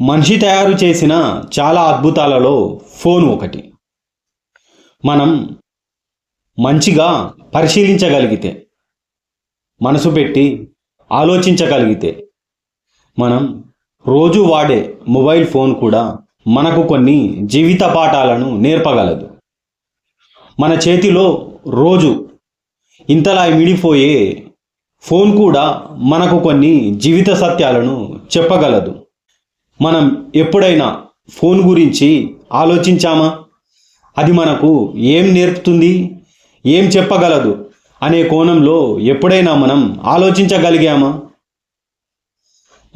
మనిషి తయారు చేసిన చాలా అద్భుతాలలో ఫోన్ ఒకటి. మనం మంచిగా పరిశీలించగలిగితే మనసు పెట్టి ఆలోచించగలిగితే మనం రోజు వాడే మొబైల్ ఫోన్ కూడా మనకు కొన్ని జీవిత పాఠాలను నేర్పగలదు. మన చేతిలో రోజు ఇంతలా మిడిపోయే ఫోన్ కూడా మనకు కొన్ని జీవిత సత్యాలను చెప్పగలదు. మనం ఎప్పుడైనా ఫోన్ గురించి ఆలోచించామా? అది మనకు ఏం నేర్పుతుంది? ఏం చెప్పగలదు? అనే కోణంలో ఎప్పుడైనా మనం ఆలోచించగలిగామా?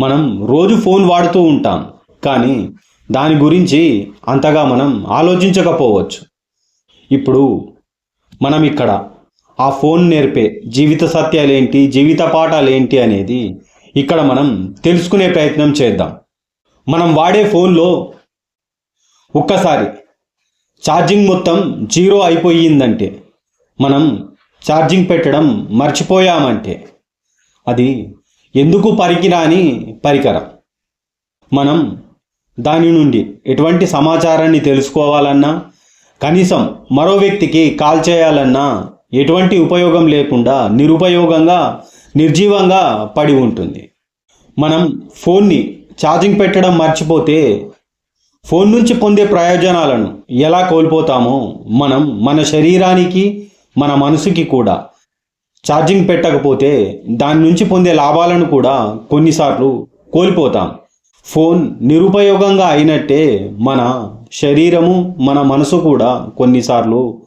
మనం రోజు ఫోన్ వాడుతూ ఉంటాం కానీ దాని గురించి అంతగా మనం ఆలోచించకపోవచ్చు. ఇప్పుడు మనం ఇక్కడ ఆ ఫోన్ నేర్పే జీవిత సత్యాలేంటి జీవిత పాఠాలు ఏంటి అనేది ఇక్కడ మనం తెలుసుకునే ప్రయత్నం చేద్దాం. మనం వాడే ఫోన్లో ఒక్కసారి ఛార్జింగ్ మొత్తం జీరో అయిపోయిందంటే మనం ఛార్జింగ్ పెట్టడం మర్చిపోయామంటే అది ఎందుకు పరికిరాని పరికరం? మనం దాని నుండి ఎటువంటి సమాచారాన్ని తెలుసుకోవాలన్నా కనీసం మరో వ్యక్తికి కాల్ చేయాలన్నా ఎటువంటి ఉపయోగం లేకుండా నిరుపయోగంగా నిర్జీవంగా పడి ఉంటుంది. మనం ఫోన్ని ఛార్జింగ్ పెట్టడం మర్చిపోతే ఫోన్ నుంచి పొందే ప్రయోజనాలను ఎలా కోల్పోతామో మనం మన శరీరానికి మన మనసుకి కూడా. ఛార్జింగ్ పెట్టకపోతే దాని నుంచి పొందే లాభాలను కూడా కొన్నిసార్లు కోల్పోతాం. ఫోన్ నిరుపయోగంగా అయినట్టే మన శరీరము మన మనసు కూడా కొన్నిసార్లు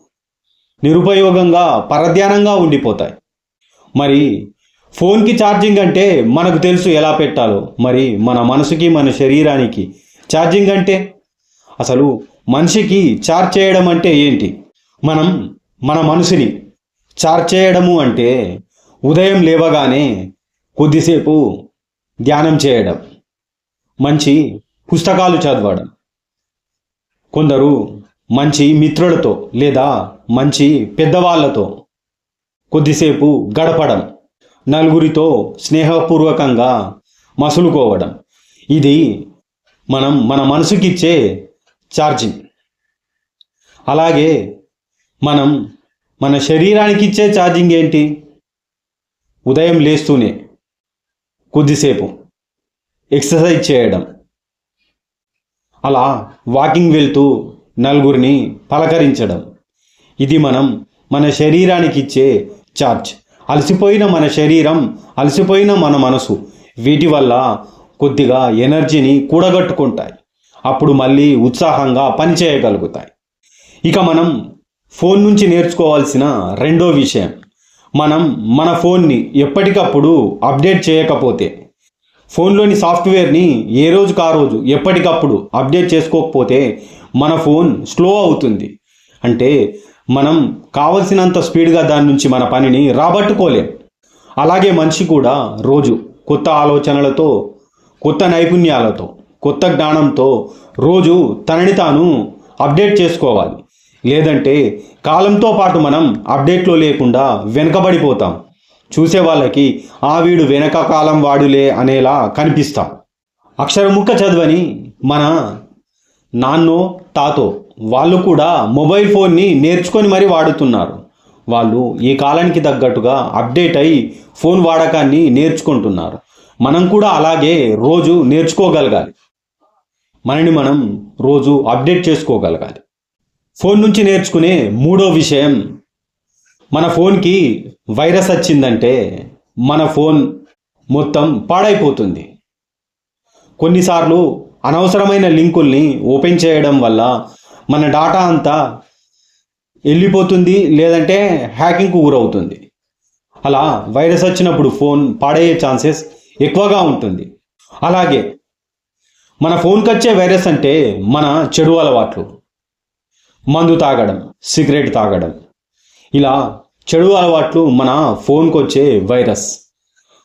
నిరుపయోగంగా పరధ్యానంగా ఉండిపోతాయి. మరి ఫోన్కి ఛార్జింగ్ అంటే మనకు తెలుసు ఎలా పెట్టాలో మరి మన మనసుకి మన శరీరానికి ఛార్జింగ్ అంటే? అసలు మనిషికి ఛార్జ్ చేయడం అంటే ఏంటి? మనం మన మనసుని ఛార్జ్ చేయడము అంటే ఉదయం లేవగానే కొద్దిసేపు ధ్యానం చేయడం మంచి పుస్తకాలు చదవడం కొందరు మంచి మిత్రులతో లేదా మంచి పెద్దవాళ్ళతో కొద్దిసేపు గడపడం నలుగురితో స్నేహపూర్వకంగా మసులుకోవడం. ఇది మనం మన మనసుకిచ్చే ఛార్జింగ్. అలాగే మనం మన శరీరానికి ఇచ్చే ఛార్జింగ్ ఏంటి? ఉదయం లేస్తూనే కొద్దిసేపు ఎక్సర్సైజ్ చేయడం. అలా వాకింగ్ వెళ్తూ నలుగురిని పలకరించడం. ఇది మనం మన శరీరానికి ఇచ్చే ఛార్జ్. అలసిపోయిన మన శరీరం అలసిపోయిన మన మనసు వీటి వల్ల కొద్దిగా ఎనర్జీని కూడగట్టుకుంటాయి. అప్పుడు మళ్ళీ ఉత్సాహంగా పనిచేయగలుగుతాయి ఇక మనం ఫోన్ నుంచి నేర్చుకోవాల్సిన రెండో విషయం. మనం మన ఫోన్ని ఎప్పటికప్పుడు అప్డేట్ చేయకపోతే ఫోన్లోని సాఫ్ట్వేర్ని ఏ రోజుకు ఆ రోజు ఎప్పటికప్పుడు అప్డేట్ చేసుకోకపోతే మన ఫోన్ స్లో అవుతుంది. అంటే మనం కావలసినంత స్పీడ్గా దాని నుంచి మన పనిని రాబట్టుకోలేం. అలాగే మనిషి కూడా రోజు కొత్త ఆలోచనలతో కొత్త నైపుణ్యాలతో కొత్త జ్ఞానంతో రోజు తనని తాను అప్డేట్ చేసుకోవాలి. లేదంటే కాలంతో పాటు మనం అప్డేట్లో లేకుండా వెనకబడిపోతాం. చూసే వాళ్ళకి ఆ వీడు వెనక కాలం వాడులే అనేలా కనిపిస్తాం. అక్షరముక్క చదవని మన నాన్నో తాతో వాళ్ళు కూడా మొబైల్ ఫోన్ని నేర్చుకొని మరీ వాడుతున్నారు. వాళ్ళు ఈ కాలానికి తగ్గట్టుగా అప్డేట్ అయి ఫోన్ వాడకాన్ని నేర్చుకుంటున్నారు. మనం కూడా అలాగే రోజు నేర్చుకోగలగాలి. మనని మనం రోజు అప్డేట్ చేసుకోగలగాలి. ఫోన్ నుంచి నేర్చుకునే మూడో విషయం మన ఫోన్కి వైరస్ వచ్చిందంటే మన ఫోన్ మొత్తం పాడైపోతుంది. కొన్నిసార్లు అనవసరమైన లింకుల్ని ఓపెన్ చేయడం వల్ల మన డాటా అంతా వెళ్ళిపోతుంది లేదంటే హ్యాకింగ్కు గురవుతుంది. అలా వైరస్ వచ్చినప్పుడు ఫోన్ పాడయ్యే ఛాన్సెస్ ఎక్కువగా ఉంటుంది. అలాగే మన ఫోన్కి వచ్చే వైరస్ అంటే మన చెడు అలవాట్లు. మందు తాగడం సిగరెట్ తాగడం. ఇలా చెడు అలవాట్లు మన ఫోన్కి వచ్చే వైరస్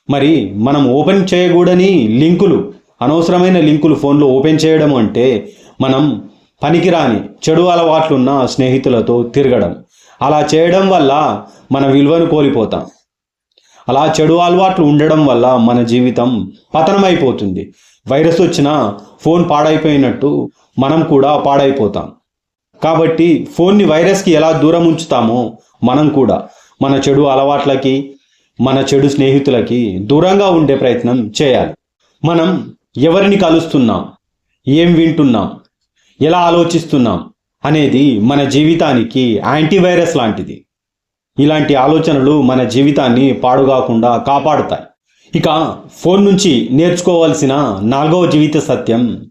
మరి మనం ఓపెన్ చేయకూడని లింకులు అనవసరమైన లింకులు ఫోన్లో ఓపెన్ చేయడం అంటే మనం పనికిరాని చెడు అలవాట్లున్న స్నేహితులతో తిరగడం. అలా చేయడం వల్ల మన విలువను కోల్పోతాం. అలా చెడు అలవాట్లు ఉండడం వల్ల మన జీవితం పతనమైపోతుంది. వైరస్ వచ్చినా ఫోన్ పాడైపోయినట్టు మనం కూడా పాడైపోతాం. కాబట్టి ఫోన్ని వైరస్కి ఎలా దూరం ఉంచుతామో మనం కూడా మన చెడు అలవాట్లకి మన చెడు స్నేహితులకి దూరంగా ఉండే ప్రయత్నం చేయాలి. మనం ఎవరిని కలుస్తున్నాం? ఏం వింటున్నాం? ఎలా ఆలోచిస్తున్నాం అనేది మన జీవితానికి యాంటీవైరస్ లాంటిది. ఇలాంటి ఆలోచనలు మన జీవితాన్ని పాడుగాకుండా కాపాడుతాయి. ఇక ఫోన్ నుంచి నేర్చుకోవాల్సిన నాలుగవ జీవిత సత్యం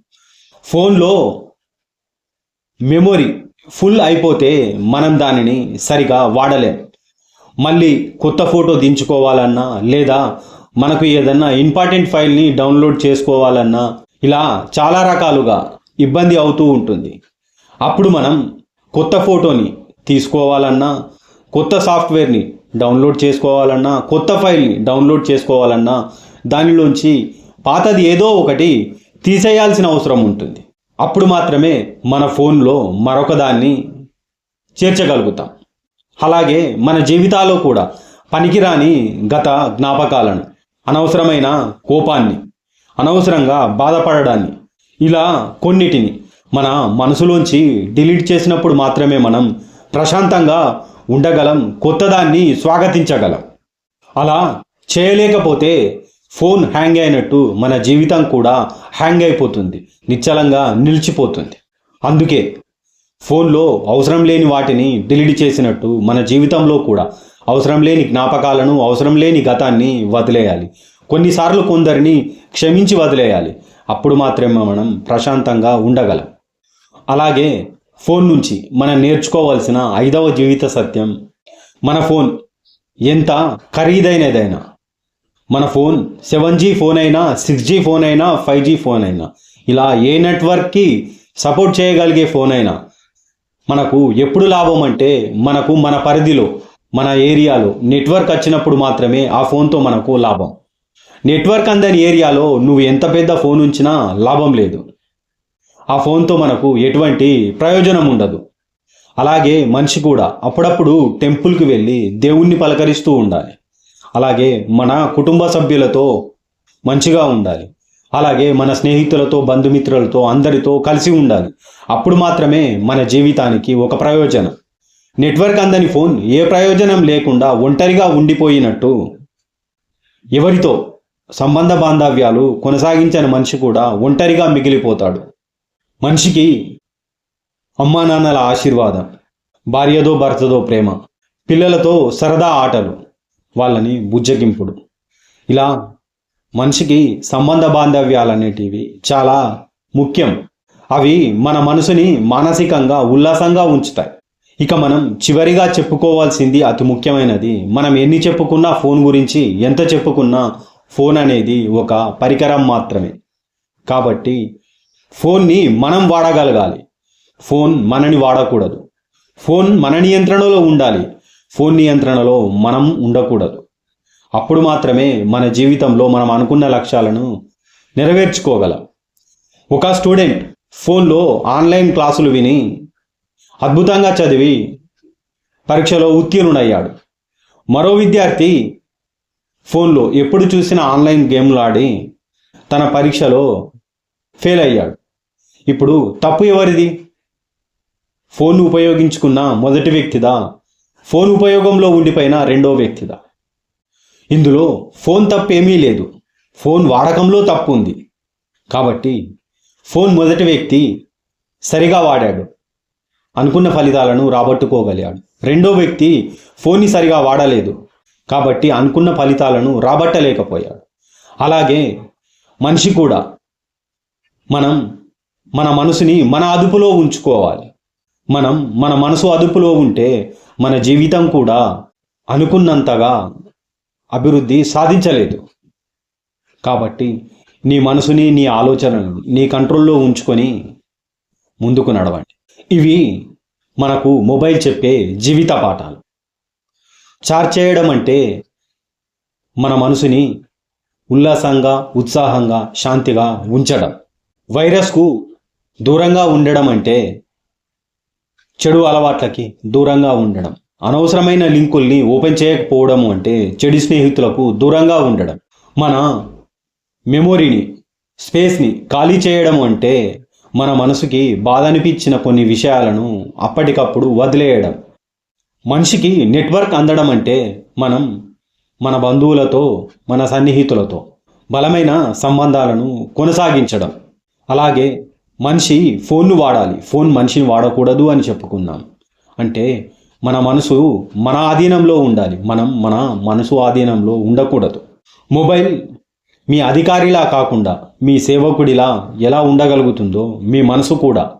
ఫోన్లో మెమొరీ ఫుల్ అయిపోతే మనం దానిని సరిగా వాడలేం. మళ్ళీ కొత్త ఫోటో దించుకోవాలన్నా లేదా మనకు ఏదన్నా ఇంపార్టెంట్ ఫైల్ని డౌన్లోడ్ చేసుకోవాలన్నా ఇలా చాలా రకాలుగా ఇబ్బంది అవుతూ ఉంటుంది. అప్పుడు మనం కొత్త ఫోటోని తీసుకోవాలన్నా కొత్త సాఫ్ట్వేర్ని డౌన్లోడ్ చేసుకోవాలన్నా కొత్త ఫైల్ని డౌన్లోడ్ చేసుకోవాలన్నా దానిలోంచి పాతది ఏదో ఒకటి తీసేయాల్సిన అవసరం ఉంటుంది. అప్పుడు మాత్రమే మన ఫోన్లో మరొక దాన్ని చేర్చగలుగుతాం. అలాగే మన జీవితాల్లో కూడా పనికిరాని గత జ్ఞాపకాలను అనవసరమైన కోపాన్ని అనవసరంగా బాధపడడాన్ని ఇలా కొన్నిటిని మన మనసులోంచి డిలీట్ చేసినప్పుడు మాత్రమే మనం ప్రశాంతంగా ఉండగలం కొత్తదాన్ని స్వాగతించగలం. అలా చేయలేకపోతే ఫోన్ హ్యాంగ్ అయినట్టు మన జీవితం కూడా హ్యాంగ్ అయిపోతుంది నిశ్చలంగా నిలిచిపోతుంది. అందుకే ఫోన్లో అవసరం లేని వాటిని డిలీట్ చేసినట్టు మన జీవితంలో కూడా అవసరం లేని జ్ఞాపకాలను అవసరం లేని గతాన్ని వదిలేయాలి. కొన్నిసార్లు కొందరిని క్షమించి వదిలేయాలి. అప్పుడు మాత్రమే మనం ప్రశాంతంగా ఉండగలం. అలాగే ఫోన్ నుంచి మనం నేర్చుకోవాల్సిన ఐదవ జీవిత సత్యం మన ఫోన్ ఎంత ఖరీదైనదైనా మన ఫోన్ సెవెన్ జీ ఫోన్ అయినా సిక్స్ జీ ఫోన్ అయినా ఫైవ్ జీ ఫోన్ అయినా ఇలా ఏ నెట్వర్క్కి సపోర్ట్ చేయగలిగే ఫోన్ అయినా మనకు ఎప్పుడు లాభం అంటే మనకు మన పరిధిలో మన ఏరియాలో నెట్వర్క్ వచ్చినప్పుడు మాత్రమే ఆ ఫోన్తో మనకు లాభం. నెట్వర్క్ అందని ఏరియాలో నువ్వు ఎంత పెద్ద ఫోన్ ఉంచినా లాభం లేదు. ఆ ఫోన్తో మనకు ఎటువంటి ప్రయోజనం ఉండదు. అలాగే మనిషి కూడా అప్పుడప్పుడు టెంపుల్కి వెళ్ళి దేవుణ్ణి పలకరిస్తూ ఉండాలి. అలాగే మన కుటుంబ సభ్యులతో మంచిగా ఉండాలి. అలాగే మన స్నేహితులతో బంధుమిత్రులతో అందరితో కలిసి ఉండాలి. అప్పుడు మాత్రమే మన జీవితానికి ఒక ప్రయోజనం. నెట్వర్క్ అందని ఫోన్ ఏ ప్రయోజనం లేకుండా ఒంటరిగా ఉండిపోయినట్టు ఎవరితో? సంబంధ బాంధవ్యాలు కొనసాగించని మనిషి కూడా ఒంటరిగా మిగిలిపోతాడు. మనిషికి అమ్మా నాన్నల ఆశీర్వాదం భార్యదో భర్తదో ప్రేమ పిల్లలతో సరదా ఆటలు వాళ్ళని బుజ్జగింపుడు. ఇలా మనిషికి సంబంధ బాంధవ్యాలు అనేటివి చాలా ముఖ్యం. అవి మన మనసుని మానసికంగా ఉల్లాసంగా ఉంచుతాయి. ఇక మనం చివరిగా చెప్పుకోవాల్సింది అతి ముఖ్యమైనది. మనం ఎన్ని చెప్పుకున్నా ఫోన్ గురించి ఎంత చెప్పుకున్నా ఫోన్ అనేది ఒక పరికరం మాత్రమే. కాబట్టి ఫోన్ని మనం వాడగలగాలి. ఫోన్ మనని వాడకూడదు. ఫోన్ మన నియంత్రణలో ఉండాలి. ఫోన్ నియంత్రణలో మనం ఉండకూడదు. అప్పుడు మాత్రమే మన జీవితంలో మనం అనుకున్న లక్ష్యాలను నెరవేర్చుకోగలం. ఒక స్టూడెంట్ ఫోన్లో ఆన్లైన్ క్లాసులు విని అద్భుతంగా చదివి పరీక్షలో ఉత్తీర్ణుడయ్యాడు. మరో విద్యార్థి ఫోన్లో ఎప్పుడు చూసినా ఆన్లైన్ గేమ్లు ఆడి తన పరీక్షలో ఫెయిల్ అయ్యాడు. ఇప్పుడు తప్పు ఎవరిది? ఫోన్ ఉపయోగించుకున్న మొదటి వ్యక్తిదా? ఫోన్ ఉపయోగంలో ఉండిపోయిన రెండో వ్యక్తిదా? ఇందులో ఫోన్ తప్పు ఏమీ లేదు. ఫోన్ వాడకంలో తప్పు ఉంది. కాబట్టి ఫోన్ మొదటి వ్యక్తి సరిగా వాడాడు. అనుకున్న ఫలితాలను రాబట్టుకోగలిగాడు. రెండో వ్యక్తి ఫోన్ని సరిగా వాడలేదు. కాబట్టి అనుకున్న ఫలితాలను రాబట్టలేకపోయాడు. అలాగే మనిషి కూడా మనం మన మనసుని మన అదుపులో ఉంచుకోవాలి. మనం మన మనసు అదుపులో ఉంటే మన జీవితం కూడా అనుకున్నంతగా అభివృద్ధి సాధించలేదు. కాబట్టి నీ మనసుని నీ ఆలోచనలను నీ కంట్రోల్లో ఉంచుకొని ముందుకు నడవండి. ఇవి మనకు మొబైల్ చెప్పే జీవిత పాఠాలు. చార్జ్ చేయడం అంటే మన మనసుని ఉల్లాసంగా ఉత్సాహంగా శాంతిగా ఉంచడం. వైరస్కు దూరంగా ఉండడం అంటే చెడు అలవాట్లకి దూరంగా ఉండడం. అనవసరమైన లింకుల్ని ఓపెన్ చేయకపోవడం అంటే చెడు స్నేహితులకు దూరంగా ఉండడం. మన మెమొరీని స్పేస్ని ఖాళీ చేయడం అంటే మన మనసుకి బాధ అనిపించిన కొన్ని విషయాలను అప్పటికప్పుడు వదిలేయడం. మనిషికి నెట్వర్క్ అందడం అంటే మనం మన బంధువులతో మన సన్నిహితులతో బలమైన సంబంధాలను కొనసాగించడం. అలాగే మనిషి ఫోన్ను వాడాలి. ఫోన్ మనిషిని వాడకూడదు అని చెప్పుకున్నాం. అంటే మన మనసు మన ఆధీనంలో ఉండాలి. మనం మన మనసు ఆధీనంలో ఉండకూడదు. మొబైల్ మీ అధికారిలా కాకుండా మీ సేవకుడిలా ఎలా ఉండగలుగుతుందో మీ మనసు కూడా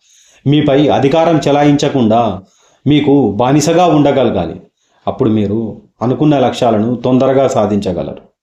మీపై అధికారం చెలాయించకుండా మీకు బానిసగా ఉండగలగాలి. అప్పుడు మీరు అనుకున్న లక్ష్యాలను తొందరగా సాధించగలరు.